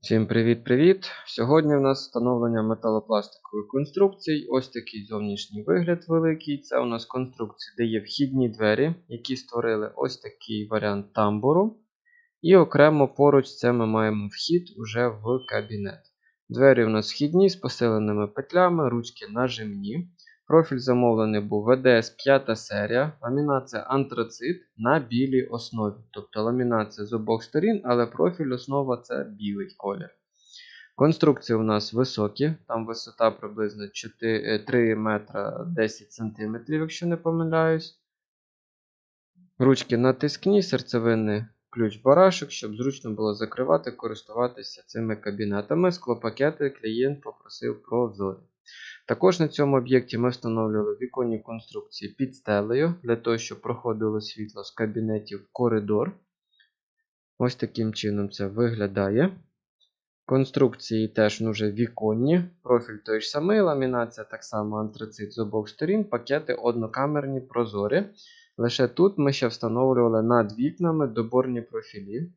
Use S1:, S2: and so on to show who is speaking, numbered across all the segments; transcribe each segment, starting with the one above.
S1: Всім привіт-привіт! Сьогодні у нас встановлення металопластикових конструкцій. Ось такий зовнішній вигляд великий. Це у нас конструкції, де є вхідні двері, які створили ось такий варіант тамбуру. І окремо поруч це ми маємо вхід уже в кабінет. Двері у нас вхідні з посиленими петлями, ручки нажимні. Профіль замовлений був ВДС 5 серія, ламінація антрацит на білій основі. Тобто ламінація з обох сторін, але профіль основа це білий колір. Конструкції у нас високі, там висота приблизно 4, 3 метра 10 см, якщо не помиляюсь. Ручки натискні, серцевинний ключ барашок, щоб зручно було закривати, користуватися цими кабінетами. Склопакети клієнт попросив прозорі. Також на цьому об'єкті ми встановлювали віконні конструкції під стелею, для того, щоб проходило світло з кабінетів в коридор. Ось таким чином це виглядає. Конструкції теж ну, вже віконні, профіль той ж самий, ламінація так само антрацит з обох сторін, пакети однокамерні прозорі. Лише тут ми ще встановлювали над вікнами доборні профілі.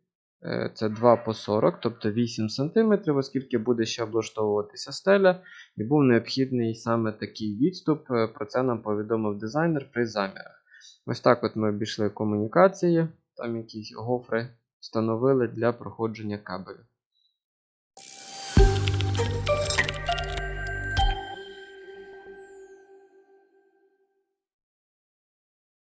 S1: Е, це 2 по 40, тобто 8 см, оскільки буде ще облаштовуватися стеля, і був необхідний саме такий відступ. Е, про це нам повідомив дизайнер при замірах. Ось так от ми обійшли комунікації, там якісь гофри встановили для проходження кабелю.